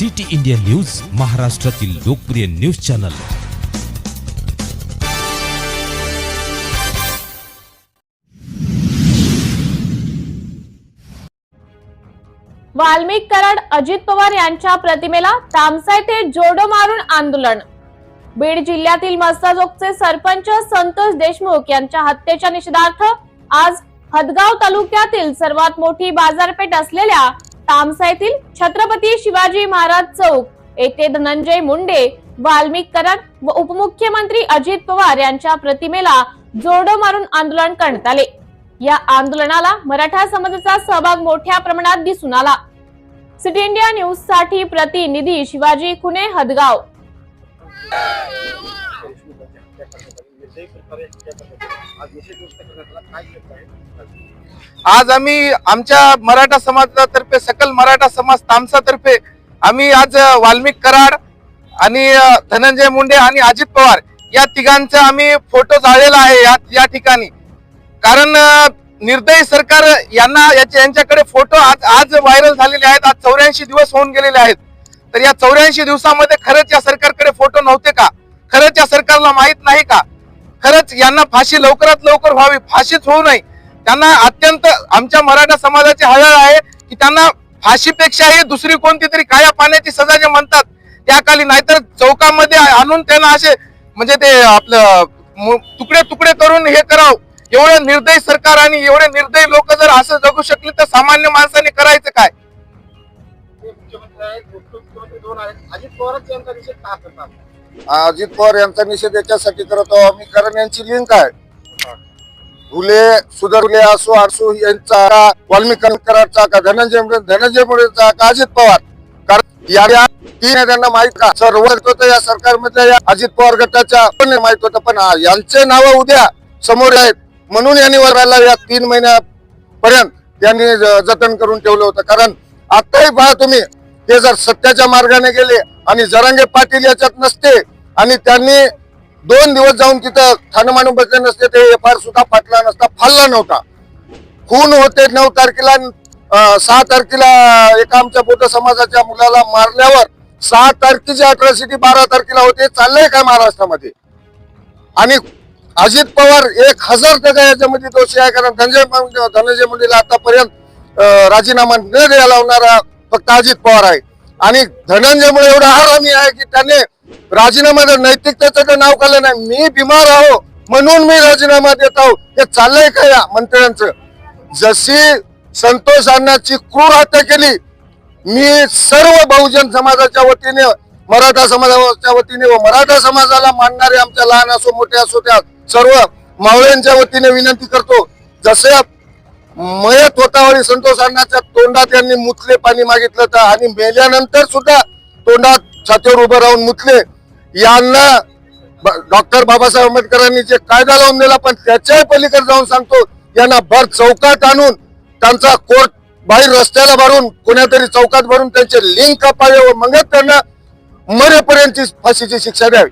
City India news महाराष्ट्रातील लोकप्रिय news channel. Valmik Karad Ajit Pawar यांच्या प्रतिमेला तामसा येथे जोडो मारून आंदोलन. बीड जिल्ह्यातील मस्ताजोगचे सरपंच संतोष देशमुख यांच्या हत्येच्या निषेधार्थ आज हदगाव तालुक्यातील सर्वात मोठी बाजारपेठ असलेल्या तामसा येथील छत्रपती शिवाजी महाराज चौक. येथे धनंजय मुंडे वाल्मिक कराड व उपमुख्यमंत्री अजित पवार यांच्या प्रतिमेला जोडो मारून आंदोलन करण्यात आले. या आंदोलनाला मराठा समाजाचा सहभाग मोठ्या प्रमाणात दिसून आला. सिटी इंडिया न्यूजसाठी प्रतिनिधी शिवाजी खुने हदगाव. आज आम्ही आमच्या मराठा समाजातर्फे सकल मराठा समाज तामसातर्फे आम्ही आज वाल्मिक कराड आणि धनंजय मुंडे आणि अजित पवार या तिघांचा आम्ही फोटो जाळलेला आहे या या ठिकाणी. कारण निर्दयी सरकार यांना याच्या यांच्याकडे फोटो आज आज व्हायरल झालेले आहेत. आज चौऱ्याऐंशी दिवस होऊन गेलेले आहेत. तर या चौऱ्याऐंशी दिवसामध्ये खरंच या सरकारकडे फोटो नव्हते का? खरंच या सरकारला माहीत नाही का? खरंच यांना फाशी लवकरात लवकर व्हावी फाशीच होऊ नये. त्यांना अत्यंत आमच्या मराठा समाजाची हळहळ आहे की त्यांना फाशीपेक्षाही दुसरी कोणती तरी काया पाण्याची सजा जे म्हणतात त्याखाली नाहीतर चौकामध्ये आणून त्यांना असे म्हणजे ते आपलं तुकडे तुकडे करून हे करावं. एवढं निर्दयी सरकार आणि एवढे निर्दयी लोक जर असं जगू शकले तर सामान्य माणसाने करायचं काय? अजित अजित पवार यांचा निषेध याच्यासाठी करत आहोत आम्ही. कारण यांची लिंक आहे. फुले सुधरले असो असो यांचा का वाल्मिक कराडचा का धनंजय धनंजय मुंडेचा का अजित पवार? कारण या तीन त्यांना माहीत का? सर्व होतं या सरकारमधल्या या अजित पवार गटाच्या पण माहीत होतं पण यांचे नाव उद्या समोर आहेत. म्हणून यांनी वराला या तीन महिन्यापर्यंत त्यांनी जतन करून ठेवलं होतं. कारण आताही पहा तुम्ही ते जर सत्याच्या मार्गाने गेले आणि जरांगे पाटील याच्यात नसते आणि त्यांनी दोन दिवस जाऊन तिथं ठाणे मानून बसले नसते ते एफ आर सुद्धा फाटला नसता फाडला नव्हता. खून होते नऊ तारखेला सहा तारखेला एका आमच्या बौद्ध समाजाच्या मुलाला मारल्यावर सहा तारखेची अट्रॉसिटी बारा तारखेला होते चाललंय काय महाराष्ट्रामध्ये? आणि अजित पवार एक हजार टक्का याच्यामध्ये दोषी आहे कारण धनंजय धनंजय मुंडेला आतापर्यंत राजीनामा न द्यायला होणारा फक्त अजित पवार आहे. आणि धनंजयमुळे एवढा हरामी आहे की त्याने राजीनामा नैतिकतेचं तर नाव काढलं नाही. मी बिमार आहो म्हणून मी राजीनामा देत आहो. हे चाललंय का या मंत्र्यांचं? जशी संतोष अण्णाची क्रूर हत्या केली मी सर्व बहुजन समाजाच्या वतीने मराठा समाजाच्या वतीने व मराठा समाजाला मानणारे आमच्या लहान असो मोठे असो त्या सर्व मावळ्यांच्या वतीने विनंती करतो. जसे मयत होतावळी संतोष अण्णाच्या तोंडात यांनी मुतले पाणी मागितलं तर आणि मेल्यानंतर सुद्धा तोंडात छातीवर उभं राहून मुतले. यांना डॉक्टर बाबासाहेब आंबेडकरांनी जे कायदा लावून दिला पण त्याच्याही पलीकडे जाऊन सांगतो यांना भर चौकात आणून त्यांचा कोर्ट बाहेर रस्त्याला भरून कोण्यातरी चौकात भरून त्यांचे लिंक कापावे व मगच त्यांना मरेपर्यंतची फाशीची शिक्षा द्यावी.